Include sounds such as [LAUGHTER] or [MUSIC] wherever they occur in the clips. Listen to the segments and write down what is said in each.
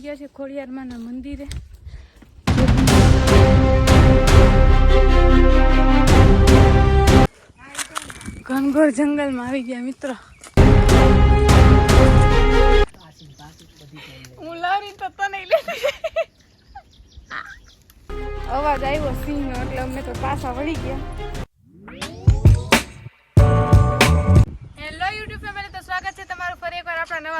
ગયા છે ખોડિયારમાંના મંદિરે. ઘનઘોર જંગલમાં આવી ગયા મિત્રો. હું લારી તો તને લેતી અવાજ આવ્યો સિંહ એટલે અમે તો પાછા વળી ગયા.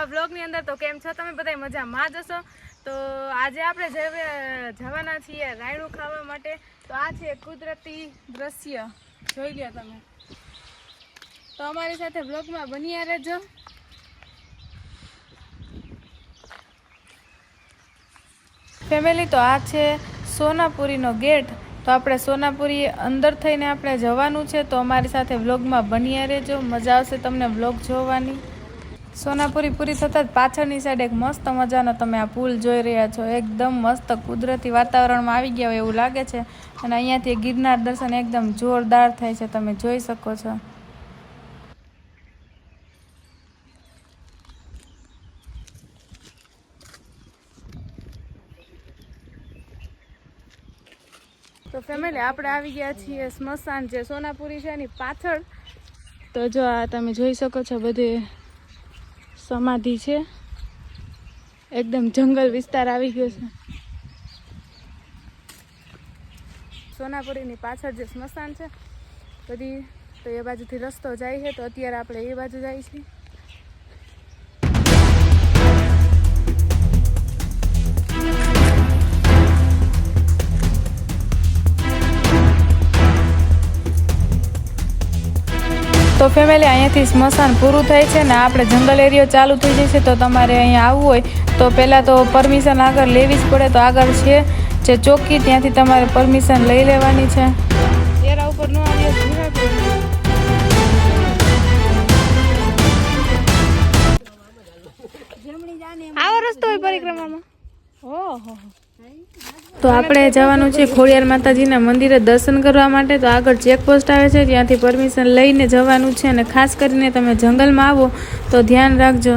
નવા બ્લોગની અંદર તો કેમ છો? તમે બધા મજામાં જ હશો? તો આજે આપણે જવે- જવાના છીએ રાયણું ખાવા માટે. તો આ છે કુદરતી દ્રશ્ય. જોઈ લ્યો તમે. તો અમારી સાથે બ્લોગમાં બન્યા રહેજો. ફેમિલી તો આ છે સોનાપુરીનો ગેટ. તો આપણે સોનાપુરી અંદર થઈને આપણે જવાનું છે. તો અમારી સાથે વ્લોગમાં બન્યા રહેજો. મજા આવશે તમને વ્લોગ જોવાની. સોનાપુરી પૂરી થતાં જ પાછળની સાઈડ એક મસ્ત મજાનો તમે આ પુલ જોઈ રહ્યા છો. એકદમ મસ્ત કુદરતી વાતાવરણમાં આવી ગયા હોય એવું લાગે છે. અને અહીંયાથી ગિરનાર દર્શન એકદમ જોરદાર થાય છે. તમે જોઈ શકો છો. તો ફેમિલી આપણે આવી ગયા છીએ સ્મશાન જે સોનાપુરી છે એની પાછળ. તો જો આ તમે જોઈ શકો છો બધે સમાધિ છે. એકદમ જંગલ વિસ્તાર આવી ગયો છે. સોનાપુરીની પાછળ જે સ્મશાન છે, બધી તો એ બાજુથી રસ્તો જાય છે, તો અત્યારે આપણે એ બાજુ જાય છીએ. તો ફેમિલી અહીંયાથી સ્મશાન પૂરું થાય છે ને આપણે જંગલ એરિયો ચાલુ થઈ જશે તો તમારે અહીંયા આવવું હોય, તો પહેલાં તો પરમિશન આગળ લેવી જ પડે તો આગળ છે જે ચોકી, ત્યાંથી તમારે પરમિશન લઈ લેવાની છે. એરા ઉપર ન આવો રસ્તો હોય પરિક્રમામાં. ઓહો. તો આપણે જવાનું છે ખોડિયાર માતાજીના મંદિરે દર્શન કરવા માટે. તો આગળ ચેકપોસ્ટ આવે છે, ત્યાંથી પરમિશન લઈને જવાનું છે અને ખાસ કરીને તમે જંગલમાં આવો તો ધ્યાન રાખજો.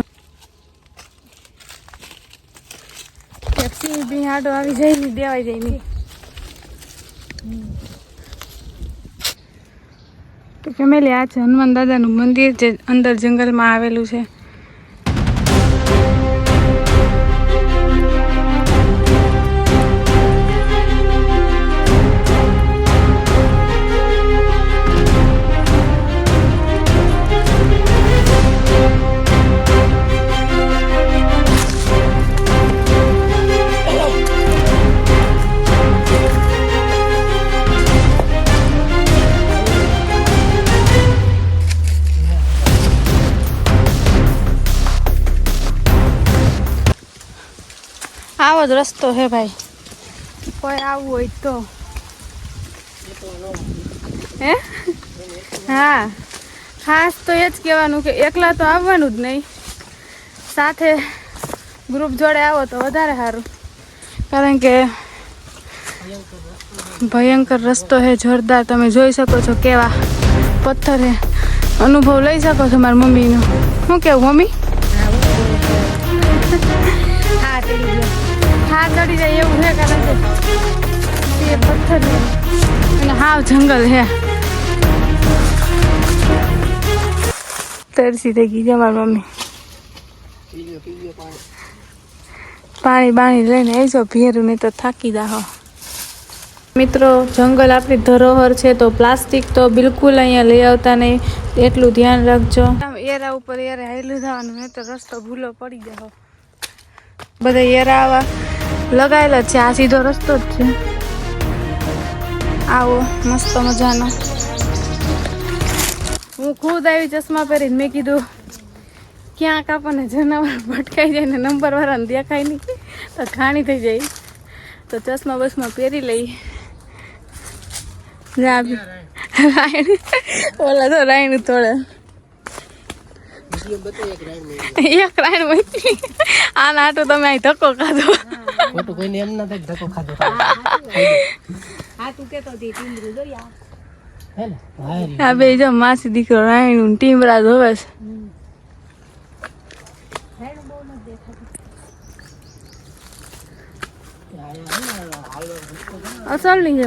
બી આડો આવી જાય ને, દેવાઈ જાય નહીં તો ફેમિલી આ છે હનુમાન દાદાનું મંદિર જે અંદર જંગલમાં આવેલું છે. જ રસ્તો હે ભાઈ કોઈ આવવું હોય તો હે હા ખાસ તો એ જ કહેવાનું કે એકલા તો આવવાનું જ નહીં સાથે ગ્રુપ જોડે આવો તો વધારે સારું કારણ કે ભયંકર રસ્તો હે જોરદાર તમે જોઈ શકો છો કેવા પથ્થર હે અનુભવ લઈ શકો છો મારી મમ્મીનો શું કેવું મમ્મી હા ચડી જાય એવું છે કારણ કે તે પથ્થર અને હાવ જંગલ છે. તરસી થઈ ગઈ છે મારી મમ્મી. પાણી બાણી લઈને આવજો ભેરું નહીં તો થાકી જાહો. મિત્રો, જંગલ આપણી ધરોહર છે, તો પ્લાસ્ટિક તો બિલકુલ અહીંયા લઈ આવતા નહીં. એટલું ધ્યાન રાખજો. એરા ઉપર એરે હાઈલું જવાનું, નહીં તો રસ્તો ભૂલો પડી જાવ બધા એરા આવા. લગાયેલા છે. આ સીધો રસ્તો જ છે. આવો મસ્ત મજાનો. હું ખુદ આવી ચશ્મા પહેરીને મેં કીધું ક્યાંક આપણને જનાવર ભટકાઈ જાય ને નંબર વાળાને દેખાય નહીં. તો ખાણી થઈ જાય. તો ચશ્મા બસમાં પહેરી લઈ. રાયણ. ઓલા તો રાયણ થોડે એક રાયણ મૂકી આના નાટો તમે અહીં ધક્કો ખાધો. ખોટું કોઈને એમ ના થાય ધક્કો ખાધો હે ને? હા રે. આ બે જો માસી દીકરો રાયણું ટીમરા ધોવે છે.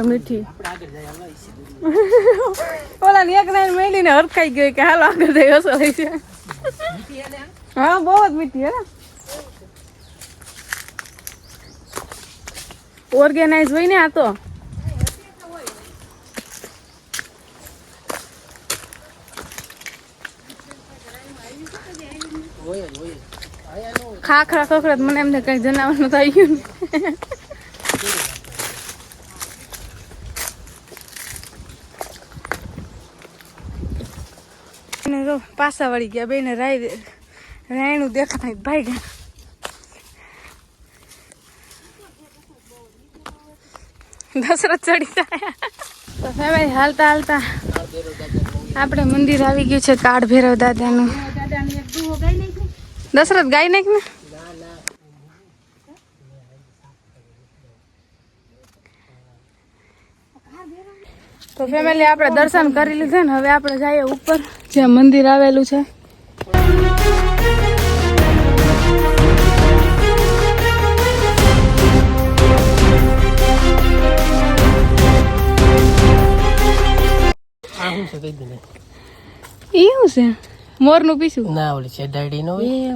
મીઠી. ઓલા ની એક લાઈન મેલીને હરખાઈ ગઈ કે હાલો આગળ જઈ અસલ છે. મીઠી હા બહુ જ મીઠી હે ઓર્ગેનાઇઝ હોય ને આ તો નો ખાખરા ખખરા મને એમને કઈ જણાવવાનું થઈ ગયું ને. પાસા વળી ગયા, બેને રાય રાયણું દેખાય ભાઈ ગયા દશરથ ચડી જાય. તો ફેમિલી હાલતા હાલતા આપણે મંદિર આવી ગયું છે કાળ ભેરવ દાદાનું. દશરથ ગાય નાખ ને? તો ફેમિલી આપણે દર્શન કરી લીધા ને, હવે આપણે જઈએ ઉપર, જ્યાં મંદિર આવેલું છે. શું છે કઈ દે એ શું છે? મોરનું પીસું? ના ઓલી છે ડાડી નો એક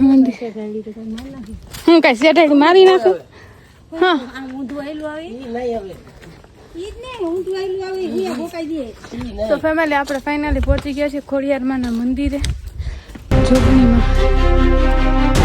મંદિર. હું કઈ સેટેડ મારી નાખું? હા. ઈ નહીં આવે. તો ફેમિલી આપણે ફાઇનલી પહોંચી ગયા છીએ ખોડિયારમાંના મંદિરે. જોગણીમાં.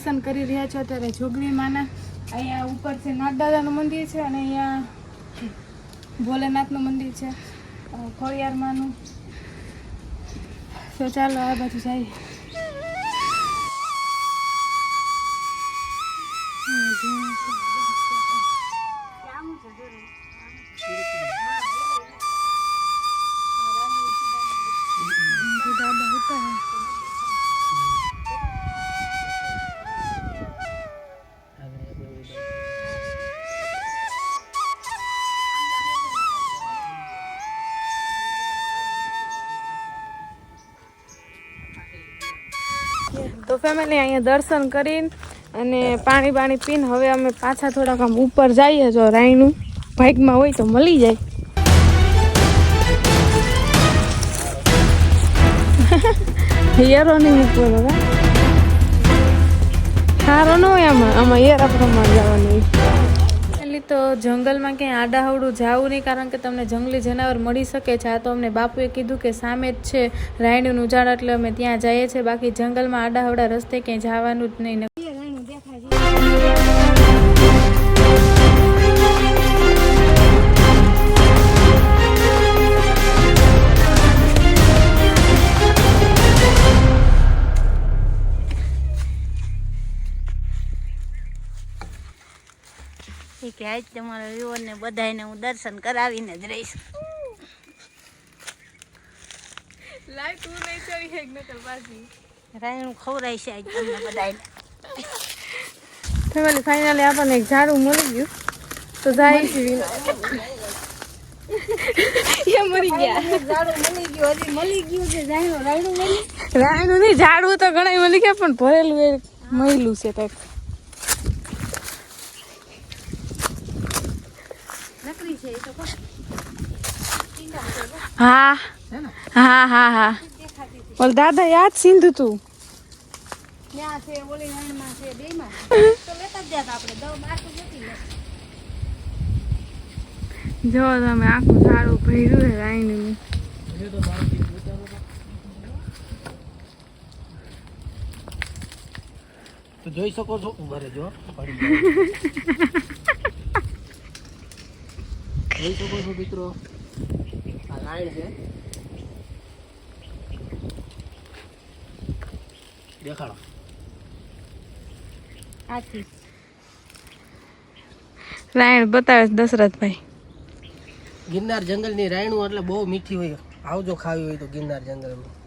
દર્શન કરી રહ્યા છો અત્યારે જોગવી માના અહીંયા ઉપર છે નાગદાદાનું મંદિર છે અને અહીંયા ભોલેનાથનું મંદિર છે. ખોડિયારમાંનું માનું. તો ચાલો આ બાજુ જઈએ દાદા તો ફેમિલી અહીંયા દર્શન કરીને અને પાણી પાણી પીને હવે અમે પાછા થોડાક આમ ઉપર જઈએ જો રાયનું. બાઇકમાં હોય તો મળી જાય. હેરો નહીં મૂકવો દાદા સારો ન હોય આમાં. આમાં હેરા પ્રમાણે જવાનું તો જંગલમાં ક્યાંય આડાહવડું જવું નહીં, કારણ કે તમને જંગલી જનાવર મળી શકે છે. આ તો અમને બાપુએ કીધું કે સામે જ છે રાયણીનું ઝાડ એટલે અમે ત્યાં જઈએ છીએ. બાકી જંગલમાં આડાહવડા રસ્તે ક્યાંય જવાનું જ નહીં. છે આજ તમારા વિવોને બધાને હું દર્શન કરાવીને જ રહીશ. રાયણું ખવડાય છે આજ તમને બધાને ફેમિલી ફાઇનલી આપણને એક ઝાડું મળી ગયું. તો જાય છે એ મરી ગયા. મળી ગયું હજી મળી ગયું છે રાયણું રાયણું મળી રાયનું નહીં ઝાડું તો ઘણા મળી ગયા પણ ભરેલું એ છે કંઈક નકરી છે એ તો કોણ? હા. હા હા હા. ઓલ દાદા યાદ સિંધુ તું? ત્યાં છે ઓલી રાયણમાં છે બેયમાં તો લેતા જ જાત આપણે દવ બાર તો જતી જો તમે આખું સારું ભર્યું છે રાયનું. તો જોઈ શકો છો ઊભા રહેજો પડી. [LAUGHS] જોઈ શકો છો મિત્રો? આ લાઈન છે. દેખાડો. આથી. રાયણ બતાવે છે દશરથભાઈ. ગિરનાર જંગલની રાયણું એટલે બહુ મીઠી હોય. આવજો ખાવી હોય તો ગિરનાર જંગલમાં.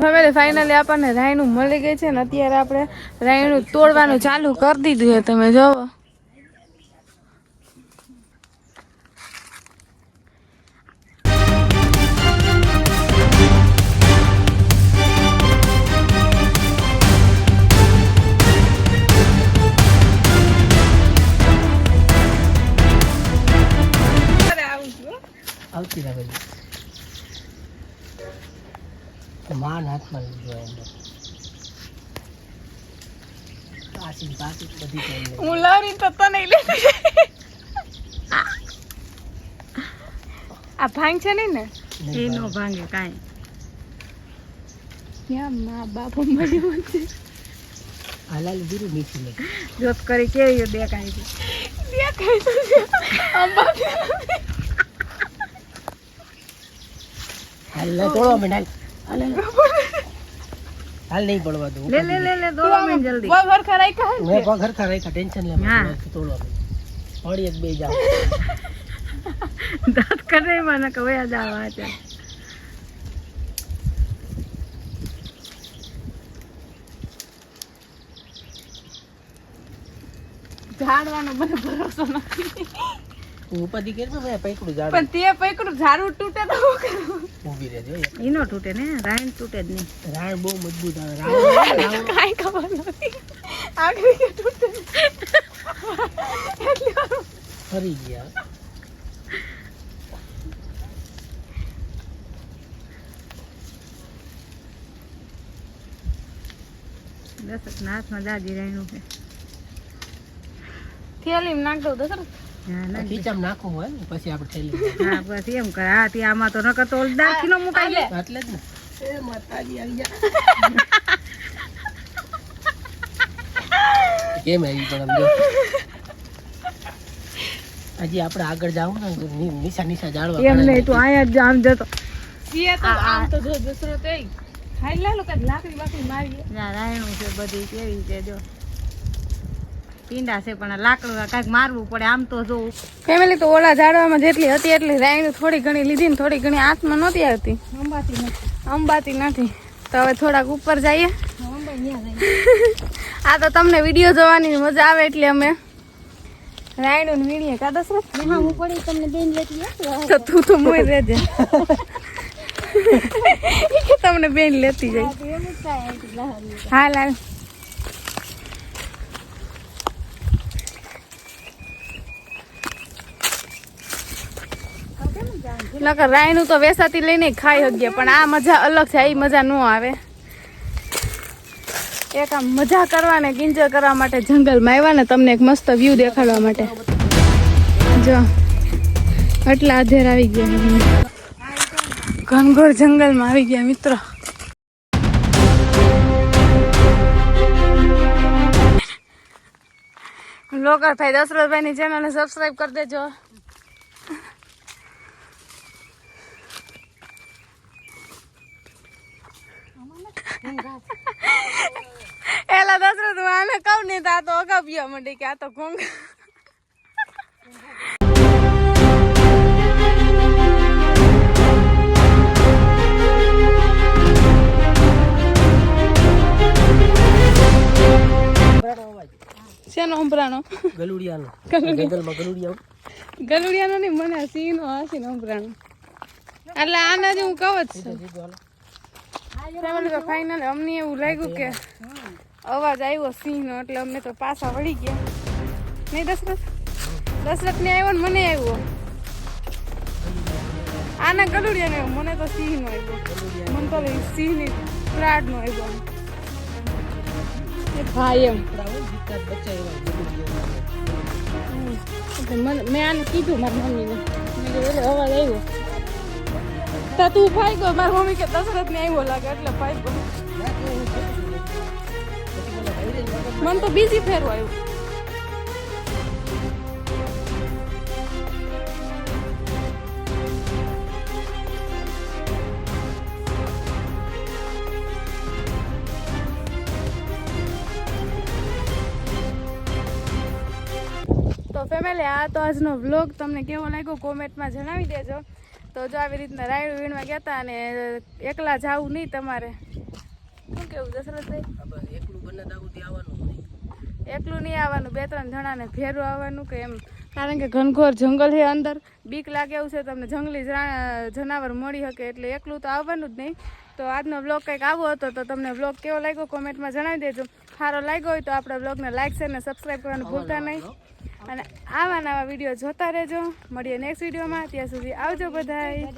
ફેમિલી ફાઇનલી આપણને રાયણું મળી ગઈ છે ને અત્યારે આપણે રાયણું તોડવાનું ચાલુ કરી દીધું છે, તમે જોવો. આવતી રાખે માન હાથમાં લીધો એમને પાછી પાછી બધી કરી લઈ. હું લારી તો તને લેતી આ ભાંગ છે નહીં ને? એ નો ભાંગે કાંઈ. ત્યાં મા બાપો મળ્યું છે હાલાલી દીરું મીઠી નહીં જોત કરી કેવી છે દેખાય તો છે. આંબા હાલ માંડ હાલ નહીં પડવા દઉં. લે લે લે લે દો મેં જલ્દી. ઘર ખરાઈ કહે મેં પગ ખરાઈ કા ટેન્શન લે હા. તોડવા પડી એક બે જાવ. [LAUGHS] દાંત કરે મને કવે આ જાવા છે ઝાડવાનો મને ભરોસો નથી. તું ઉપાધિ કરી ને મેં પૈકડું ઝાડ. પણ તે પૈકડું ઝાડું તૂટે તો હું કરું? ઊભી રહેજો એક. તૂટે ને રાયણ તૂટે જ નહીં. રાયણ બહુ મજબૂત આવે રાયણ [LAUGHS] કાંઈ ખબર નથી. આગળ કે તૂટે. એટલી ફરી ગયા. દસ ના હાથમાં દાદી રાઈનું છે. થેલી નાખ દઉં ના ખીચામાં નાખવું હોય ને પછી આપણે ઠેલી હા બસ એમ કરે હા ત્યાં આમાં તો નકર તો ઓલ દાખી મુકાઈ જાય એટલે જ ને. એ માતાજી આવી જા [LAUGHS] કેમ આવી પણ આમ હજી આપણે આગળ જાવ ને નિશા નિશા જાળવા એમ નહીં તું અહીંયા જ આમ જતો. તો આમ તો જો દસરો તો ખાઈ લે લોકો લાકડી બાકડી ના રાયણું છે બધી કેવી છે જો. પીંડા છે પણ લાકડું કાંઈક મારવું પડે આમ તો જોવું ફેમિલી તો ઓલા ઝાડવામાં જેટલી હતી એટલી રાયણ થોડી ઘણી લીધી ને થોડી ઘણી હાથમાં નહોતી આવતી. અંબાતી નથી. અંબાતી નથી. તો હવે થોડાક ઉપર જઈએ. [LAUGHS] આ તો તમને વીડિયો જોવાની મજા આવે એટલે અમે રાયણું વીણીએ કા દશરથ હા હું પડી તમને બેન લેતી [LAUGHS] તો તું તો મોય રહેજે [LAUGHS] તમને બેન લેતી જાય. હા, તો એમ જ થાય અહીંથી બહાર. હાલ હાલ નકર રાયનું તો વેસાતી લઈને ખાઈ શકીએ, પણ આ મજા અલગ છે એ મજા ન આવે. એક આમ મજા કરવા ને કિંજર કરવા માટે જંગલમાં આવ્યા ને, તમને એક મસ્ત વ્યૂ દેખાડવા માટે. જો એટલા અધેર આવી ગયા ઘનઘોર જંગલમાં આવી ગયા મિત્રો. લોકર ભાઈ દશરથભાઈ ની ચેનલ ને સબસ્ક્રાઇબ કરી દેજો. એલા હું આને કહું ને તો આ તો અગાઉ મંડી કે આ તો ઘોંઘા. શેનો ઉંબરાનો ગલુડિયાનો. ગલુડિયા. ગલુડિયાનો નહીં મને સિંહનો હસીનો ઉંબરાનો એટલે આના જે હું કહું જ છું. ફેમિલી ફાઇનલ અમને એવું લાગ્યું કે અવાજ આવ્યો સિંહનો, એટલે અમને તો પાછા વળી ગયા. નહીં, દશરથ? દશરથ ને આવ્યો ને મને આવ્યો. આના ગલુડિયાનો આવ્યો. મને તો સિંહનો આવ્યો. મને તો સિંહની પ્રાડનો આવ્યો. ભાઈ એમ. મેં આને કીધું મારી મમ્મીને. મેં અવાજ આવ્યો. તો તું ભાઈ ગયો. મારા મમ્મી કે દશરથ ને આવ્યો લાગે, એટલે ભાઈ ગયો. મને તો બીજી ફેરવા આવ્યું તો ફેમિલી આ તો આજનો વ્લોગ તમને કેવો લાગ્યો? કોમેન્ટમાં જણાવી દેજો. તો જો આવી રીતના રાયડું વીણવા ગયા હતા અને એકલા જાવું નહીં તમારે. શું કેવું દશરથભાઈ એકલું નહીં. આવવાનું બે ત્રણ જણાને ભેરું આવવાનું કે એમ. કારણ કે ઘનઘોર જંગલ છે અંદર બીક લાગે એવું છે તમને જંગલી જનાવર મળી શકે એટલે એકલું તો આવવાનું જ નહીં. તો આજનો બ્લોગ કંઈક આવો હતો તો તમને બ્લોગ કેવો લાગ્યો કોમેન્ટમાં જણાવી દેજો. સારો લાગ્યો હોય તો આપણા બ્લોગને લાઈક શેર અને સબસ્ક્રાઈબ કરવાનું ભૂલતા નહીં. અને આવા નવા વીડિયો જોતા રહેજો. મળીએ નેક્સ્ટ વિડીયોમાં. ત્યાં સુધી આવજો બધાય.